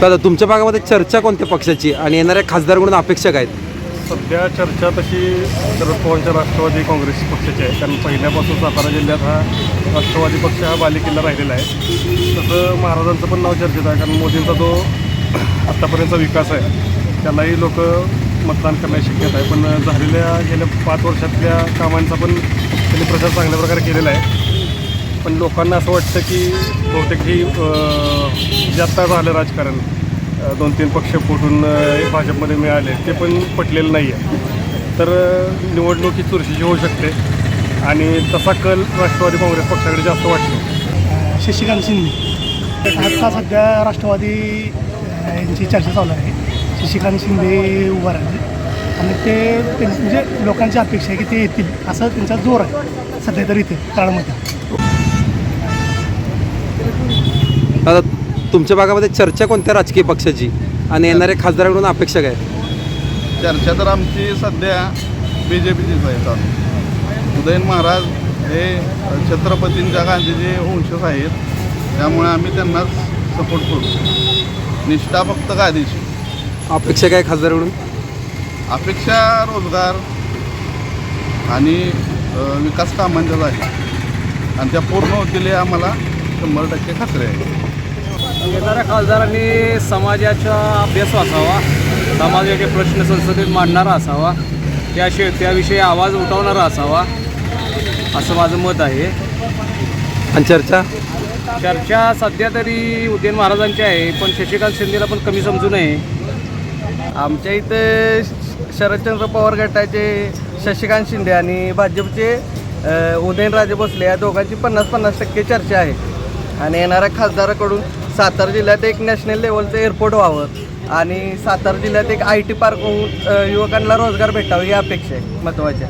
दादा तुमच्या भागामध्ये चर्चा कोणत्या पक्षाची आणि येणाऱ्या खासदारकडून अपेक्षा काय आहेत? सध्या चर्चा तशी शरद पवारच्या राष्ट्रवादी काँग्रेस पक्षाची आहे. कारण पहिल्यापासून सातारा जिल्ह्यात हा राष्ट्रवादी पक्ष हा बालेकिल्ला राहिलेला आहे. तसं महाराजांचं पण नाव चर्चेत आहे. कारण मोदींचा जो आत्तापर्यंतचा विकास आहे. त्यालाही लोक मतदान करण्याची शक्यता आहे. पण झालेल्या गेल्या पाच वर्षातल्या कामांचा पण त्यांनी प्रचार चांगल्या प्रकारे केलेला आहे. पण लोकांना असं वाटतं की बहुतेक ही आत्ता झालं राजकारण. दोन तीन पक्ष फुटून भाजपमध्ये मिळाले ते पण पटलेलं नाही आहे तर निवडणूक ही चुरशीची होऊ शकते. आणि तसा कल राष्ट्रवादी काँग्रेस पक्षाकडे जास्त वाटतो. शशिकांत शिंदे. आत्ता सध्या राष्ट्रवादी यांची चर्चा चालू आहे. शशिकांत शिंदे उभा राहिले. आणि ते म्हणजे लोकांची अपेक्षा आहे की ते येतील. असं त्यांचा जोर आहे. सध्या तरी इथे काळामध्ये दादा तुमच्या भागामध्ये चर्चा कोणत्या राजकीय पक्षाची? आणि येणाऱ्या खासदाराकडून अपेक्षा काय? चर्चा तर आमची सध्या बी जे पीचीच आहे चालू. उदयन महाराज हे छत्रपतींच्या गांधीचे वंशज आहेत. त्यामुळे आम्ही त्यांनाच सपोर्ट करू. निष्ठा फक्त गादीची अपेक्षा काय खासदाराकडून? अपेक्षा रोजगार आणि विकास कामांच्याच आहे आणि त्या पूर्ण होतील आम्हाला शंभर टक्के खात्री आहे. येणाऱ्या खासदारांनी समाजाचा अभ्यास असावा समाजाचे प्रश्न संसदेत मांडणारा असावा त्याशिवाय त्याविषयी आवाज उठवणारा असावा असं माझं मत आहे. आणि चर्चा? चर्चा सध्या तरी उदयन महाराजांची आहे पण शशिकांत शिंदेला पण कमी समजू नये. आमच्या इथे शरदचंद्र पवार गटाचे शशिकांत शिंदे आणि भाजपचे अ, उदयनराजे भोसले या दोघांची पन्नास पन्नास टक्के चर्चा आहे. आणि येणाऱ्या खासदाराकडून सातारा जिल्ह्यात एक नॅशनल लेवलचं एअरपोर्ट व्हावं आणि सातारा जिल्ह्यात एक आय टी पार्क होऊन युवकांना रोजगार भेटावा ही अपेक्षा आहे महत्त्वाच्या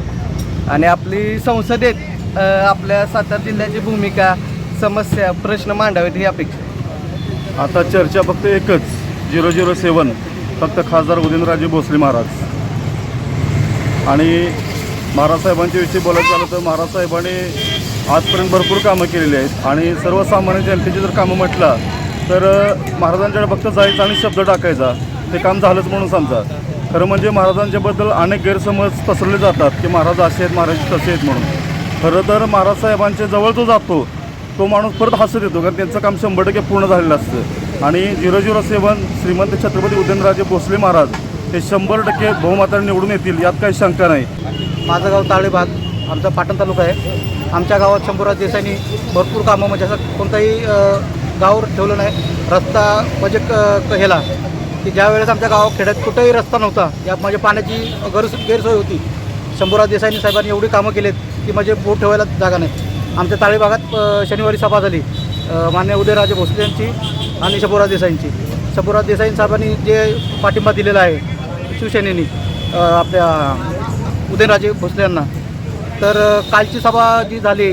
आणि आपली संसदेत आपल्या सातारा जिल्ह्याची भूमिका समस्या प्रश्न मांडावेत ही अपेक्षा आहे. आता चर्चा फक्त एकच झिरो झिरो सेवन फक्त खासदार उदयनराजे भोसले महाराज. आणि महाराज साहेबांच्या विषयी बोलायचं झालं तर महाराज साहेबांनी आजपर्यंत भरपूर कामं केलेली आहेत. आणि सर्वसामान्य जनतेची जर कामं म्हटलं तर महाराजांच्या महाराजांच्याकडे फक्त जायचं आणि शब्द टाकायचा. ते काम झालंच म्हणून समजा. खरं म्हणजे महाराजांच्याबद्दल अनेक गैरसमज पसरले जातात की महाराज असे आहेत महाराज तसे आहेत म्हणून. खरं तर महाराज साहेबांच्या जवळ जो जातो तो माणूस परत हसत येतो कारण त्यांचं काम शंभर टक्के पूर्ण झालेलं असतं. आणि झिरो झिरो सेवन श्रीमंत छत्रपती उदयनराजे भोसले महाराज हे शंभर टक्के बहुमताने निवडून येतील यात काही शंका नाही. माझं गाव ताळेबाग आमचा पाटण तालुका आहे. आमच्या गावात शंभूराज देसाईंनी भरपूर कामं म्हणजे असं कोणताही गाव ठेवलं नाही. रस्ता म्हणजे क क- ह्याला. की ज्या वेळेस आमच्या गावा खेड्यात कुठेही रस्ता नव्हता या म्हणजे पाण्याची गरज गैरसोय होती. शंभूराज देसाईनी साहेबांनी एवढी कामं केलीत की म्हणजे बोट ठेवायला जागा नाही. आमच्या ताळी भागात शनिवारी सभा झाली. मान्य उदयराजे भोसले यांची आणि शंभूराज देसाईंची. शंभूराज देसाई साहेबांनी जे पाठिंबा दिलेला आहे शिवसेनेनी आपल्या उदयनराजे भोसले यांना. तर कालची सभा जी झाली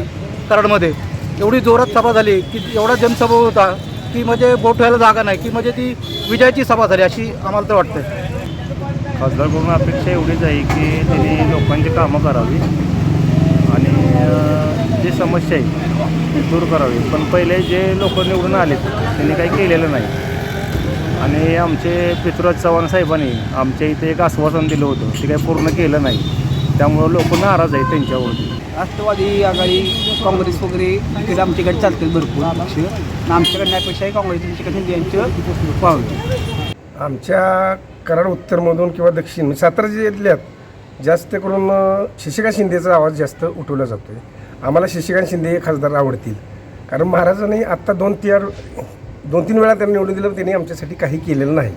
कराडमध्ये एवढी जोरात सभा झाली की एवढा जनसभा होता की म्हणजे बोट व्हायला जागा नाही की म्हणजे ती विजयाची सभा झाली अशी आम्हाला तर वाटतं खासदारकडून अपेक्षा एवढीच आहे की त्यांनी लोकांची कामं करावी आणि जी समस्या आहे ती दूर करावी. पण पहिले जे लोक निवडून आलेत त्यांनी काही केलेलं नाही. आणि आमचे पृथ्वीराज चव्हाण साहेबांनी आमच्या इथे एक आश्वासन दिलं होतं ते काही पूर्ण केलं नाही. त्यामुळं लोक नाराज आहेत त्यांच्यावरती. राष्ट्रवादी आघाडी काँग्रेस वगैरे तिकडे आमच्याकडे चालतात भरपूर पक्ष. आमच्याकडे नाही काँग्रेस शिंदे यांचं आमच्या कराड उत्तरमधून किंवा दक्षिण म्हणजे सातारा जिल्ह्यात जास्त करून शशिकांत शिंदेचा आवाज जास्त उठवला जातो आहे आम्हाला शशिकांत शिंदे हे खासदार आवडतील. कारण महाराजांनी आत्ता दोन तीन दोन तीन वेळा त्यांना निवडून दिलं त्यांनी आमच्यासाठी काही केलेलं नाही.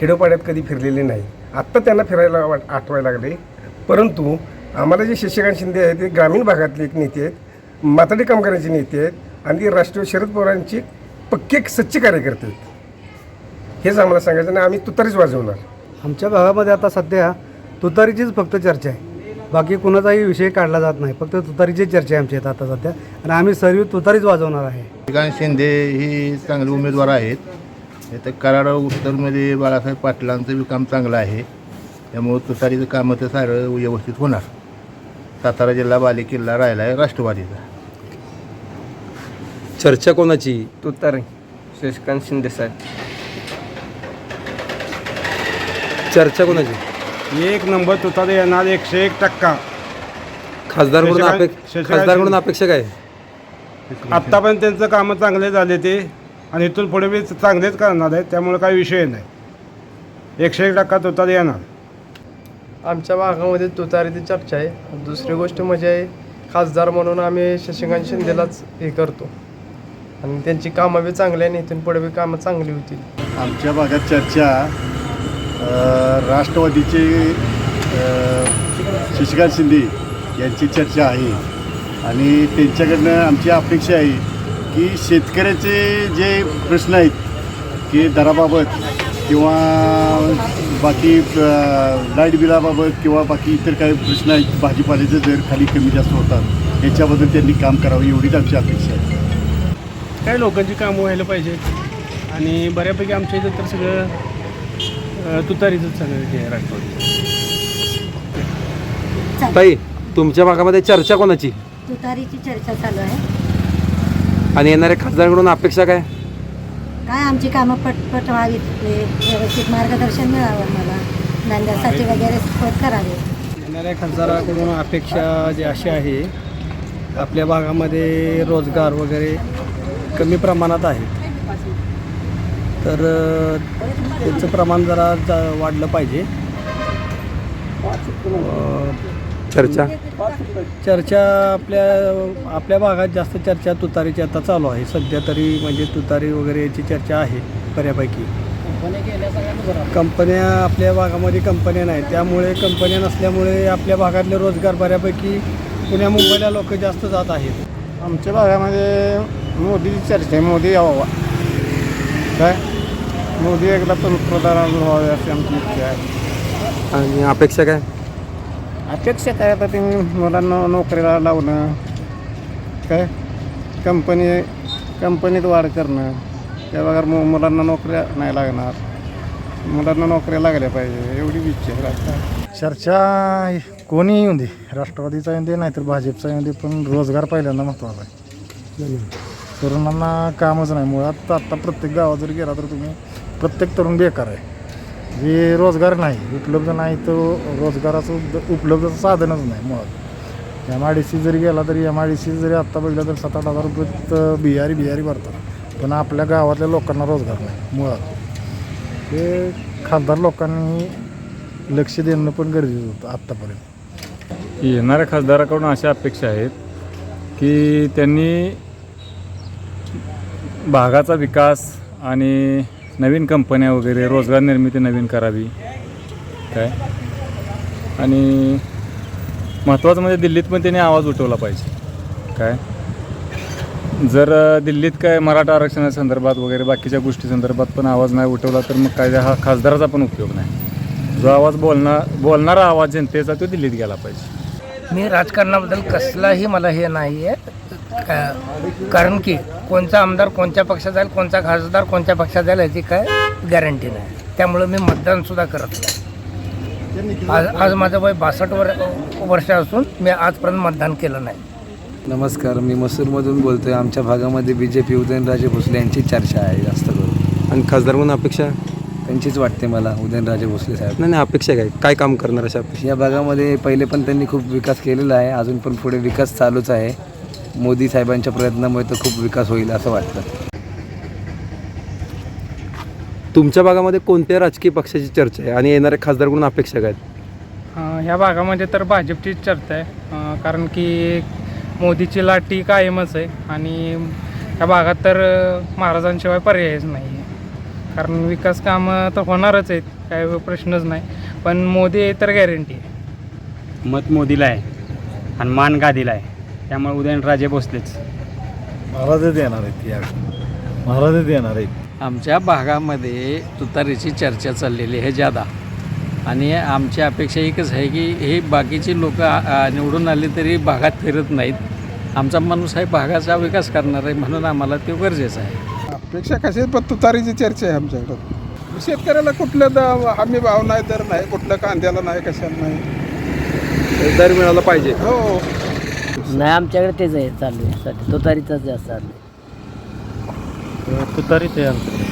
खेडोपाड्यात कधी फिरलेले नाही. आत्ता त्यांना फिरायला वाट आठवायला लागले. परंतु आम्हाला जे शशिकांत शिंदे आहेत ते ग्रामीण भागातले एक नेते आहेत माताडी कामगारांचे नेते आहेत आणि ते राष्ट्रीय शरद पवारांचे पक्के एक सच्चे कार्यकर्ते आहेत. हेच आम्हाला सांगायचं आणि आम्ही तुतारीच वाजवणार. आमच्या भागामध्ये आता सध्या तुतारीचीच फक्त चर्चा आहे. बाकी कुणाचाही विषय काढला जात नाही. फक्त तुतारीची चर्चा आहे आमच्या इथं आता सध्या. आणि आम्ही सर्व तुतारीच वाजवणार आहे. श्रीकांत शिंदे ही चांगले उमेदवार आहेत. इथं कराड उत्तरमध्ये बाळासाहेब पाटलांचं बी काम चांगलं आहे. त्यामुळं तुतारीचं कामं तर सारं व्यवस्थित होणार. सातारा जिल्हा बालेकिल्ला राहिला आहे राष्ट्रवादीचा. चर्चा कोणाची? तुतारी शशिकांत शिंदे साहेब. चर्चा कोणाची? एक नंबर तुतारी येणार एकशे एक टक्का. खासदारकडून शशिकांत- अपेक्षा शशिकांत खासदारकडून शिंदे. अपेक्षा काय? आत्तापर्यंत त्यांचं कामं चांगले झाले ते आणि इथून पुढे बी चांगलेच करणार आहेत त्यामुळे काही विषय नाही. एकशे एक टक्का तुतारी येणार. आमच्या भागामध्ये तुतारीची चर्चा आहे. दुसरी गोष्ट म्हणजे खासदार म्हणून आम्ही शशिकांत शिंदेलाच हे करतो. आणि त्यांची कामं बी चांगली आहे आणि इथून पुढे बी कामं चांगली होतील. आमच्या भागात चर्चा राष्ट्रवादीचे शशिकांत शिंदे यांची चर्चा आहे. आणि त्यांच्याकडनं आमची अपेक्षा आहे की शेतकऱ्याचे जे प्रश्न आहेत की दराबाबत किंवा बाकी लाइट बिलाबाबत किंवा बाकी इतर काही प्रश्न आहेत भाजीपाल्याचे दर खाली कमी जास्त होतात याच्याबद्दल त्यांनी काम करावं एवढीच आमची अपेक्षा आहे. काय लोकांची कामं व्हायला पाहिजेत आणि बऱ्यापैकी आमच्या इथं तर सगळं तुतारीचंच सगळं हे आहे राष्ट्रवादी ताई तुमच्या भागामध्ये चर्चा कोणाची? तुतारीची चर्चा चालू आहे. आणि येणाऱ्या खासदाराकडून अपेक्षा काय? काय आमची कामं पटपट व्हावीत व्यवस्थित मार्गदर्शन मिळावं मला नांद्यासाठी वगैरे सपोर्ट करावे. येणाऱ्या खासदाराकडून अपेक्षा जी अशी आहे आपल्या भागामध्ये रोजगार वगैरे कमी प्रमाणात आहेत तर त्याचं प्रमाण जरा जा- वाढलं पाहिजे. चर्चा? चर्चा आपल्या आपल्या भागात जास्त चर्चा तुतारीची आता चालू आहे. सध्या तरी म्हणजे तुतारी वगैरे याची चर्चा आहे बऱ्यापैकी. कंपन्या आपल्या भागामध्ये कंपन्या नाही त्यामुळे कंपन्या नसल्यामुळे आपल्या भागातले रोजगार बऱ्यापैकी पुण्या मुंबईला लोक जास्त जात आहेत. आमच्या भागामध्ये मोदीची चर्चा आहे. मोदी यावा काय? मोदी एकदा पंतप्रधान व्हावे अशी आमची इच्छा आहे. आणि अपेक्षा काय? अपेक्षा काय आता तुम्ही मुलांना नोकरीला लावणं काय? कंपनी कंपनीत वाढ करणं त्या बघा मु मुलांना नोकऱ्या नाही लागणार. मुलांना नोकऱ्या लागल्या पाहिजे एवढी इच्छा आहे चर्चा कोणी येऊन दे राष्ट्रवादीचा येऊन दे नाहीतर भाजपचा येऊन दे पण रोजगार पहिल्यांदा महत्त्वाचा आहे. तरुणांना कामच नाही मुळात आत्ता प्रत्येक गावात जर गेला तर तुम्ही प्रत्येक तरुण बेकार आहे. जे रोजगार नाही उपलब्ध नाही तो रोजगाराचं उप- साधनच नाही मुळात. एम आय डी सी जरी गेला तरी एम आय डी सी जरी आत्ता बघितलं तर सात आठ हजार रुपये तर बिहारी बिहारी भरतात. पण आपल्या गावातल्या लोकांना रोजगार नाही मुळात. हे खासदार लोकांनी लक्ष देणं पण गरजेचं होतं आत्तापर्यंत. येणाऱ्या खासदाराकडून अशा अपेक्षा आहेत की त्यांनी भागाचा विकास आणि नवीन कंपन्या वगैरे रोजगार निर्मिती नवीन करावी. काय? आणि महत्त्वाचं म्हणजे दिल्लीत पण त्यांनी आवाज उठवला पाहिजे. काय? जर दिल्लीत काय मराठा आरक्षणासंदर्भात वगैरे बाकीच्या गोष्टी संदर्भात पण आवाज नाही उठवला तर मग काय हा खासदाराचा पण उपयोग नाही. जो आवाज बोलणार बोलणारा आवाज जनतेचा तो दिल्लीत गेला पाहिजे. मी राजकारणाबद्दल कसलाही मला हे नाही आहे कारण की कोणता आमदार कोणत्या पक्षात जाईल कोणता खासदार कोणत्या पक्षात जाईल याची काय गॅरंटी नाही. त्यामुळं मी मतदानसुद्धा करत नाही. आज आज माझं वय बासष्ट वर वर्ष असून मी आजपर्यंत मतदान केलं नाही. नमस्कार मी मसूरमधून बोलतोय. आमच्या भागामध्ये B J P Udayanraje Bhosale यांची चर्चा आहे जास्त करून. आणि खासदारकडून अपेक्षा? त्यांचीच वाटते मला उदयनराजे भोसले साहेब. नाही नाही अपेक्षा काय? काय काम करणार अशा अपेक्षा? या भागामध्ये पहिले पण त्यांनी खूप विकास केलेला आहे. अजून पण पुढे विकास चालूच आहे. मोदी साहेबांच्या प्रयत्नामुळे तर खूप विकास होईल असं वाटतं. तुमच्या भागामध्ये कोणत्या राजकीय पक्षाची चर्चा आहे आणि येणाऱ्या खासदारकडून अपेक्षा काय आहेत? ह्या भागामध्ये तर भाजपचीच चर्चा आहे. अं, कारण की मोदीची लाटी कायमच आहे आणि ह्या भागात तर अं, महाराजांशिवाय पर्यायच नाही आहे. कारण विकास कामं तर होणारच आहेत काय प्रश्नच नाही. पण मोदी आहे तर गॅरंटी आहे. मत मोदीला आहे आणि मान गादीला आहे. त्यामुळे उदयनराजे भोसलेच. महाराजच येणार आहेत यावेळी महाराजच येणार आहेत. आमच्या भागामध्ये तुतारीची चर्चा चाललेली आहे जादा आणि आमची अपेक्षा एकच आहे की हे बाकीची लोक निवडून आले तरी भागात फिरत नाहीत. आमचा माणूस आहे भागाचा विकास करणार आहे म्हणून आम्हाला ते गरजेचं आहे. अपेक्षा कशी पण तुतारीची चर्चा आहे आमच्याकडं. शेतकऱ्याला कुठलं द- हमी भाव नाही दर नाही कुठलं कांद्याला नाही कशाला नाही. दर मिळाला पाहिजे. हो. नाही आमच्याकडे तेच आहे चालू आहे. सध्या तुतारीचाच जास्त चालू आहे. तुतारीच आहे आमच्याकडे.